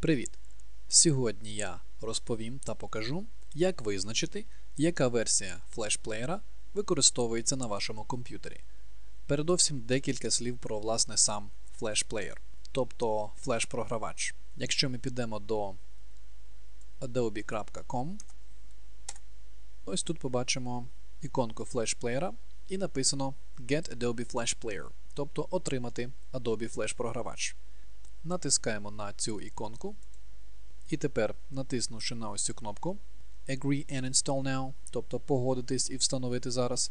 Привіт! Сьогодні я розповім та покажу, як визначити, яка версія флешплеєра використовується на вашому комп'ютері. Передовсім декілька слів про власне сам флешплеєр, тобто флеш-програвач. Якщо ми підемо до adobe.com, ось тут побачимо іконку флешплеєра і написано Get Adobe Flash Player, тобто отримати Adobe Flash програвач. Натискаємо на цю іконку. І тепер, натиснувши на ось цю кнопку Agree and Install Now, тобто погодитись і встановити зараз,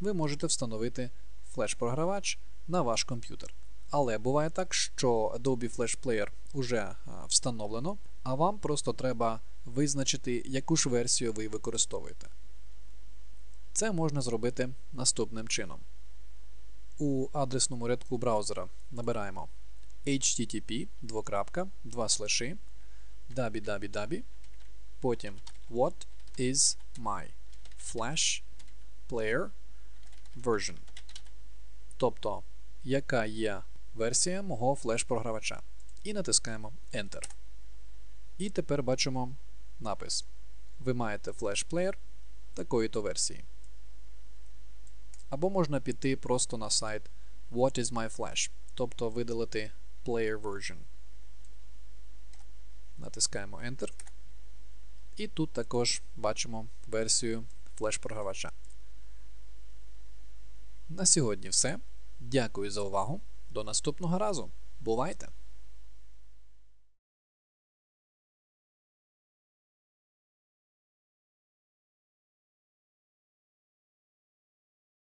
ви можете встановити флеш-програвач на ваш комп'ютер. Але буває так, що Adobe Flash Player вже встановлено, а вам просто треба визначити, яку ж версію ви використовуєте. Це можна зробити наступним чином. У адресному рядку браузера набираємо http www, потім What is my Flash Player version? Тобто, яка є версія мого флеш-програвача. І натискаємо Enter. І тепер бачимо напис. Ви маєте флеш-плеєр такої-то версії. Або можна піти просто на сайт What is my Flash, тобто видалити Player Version. Натискаємо Enter. І тут також бачимо версію флеш-програвача. На сьогодні все. Дякую за увагу. До наступного разу. Бувайте!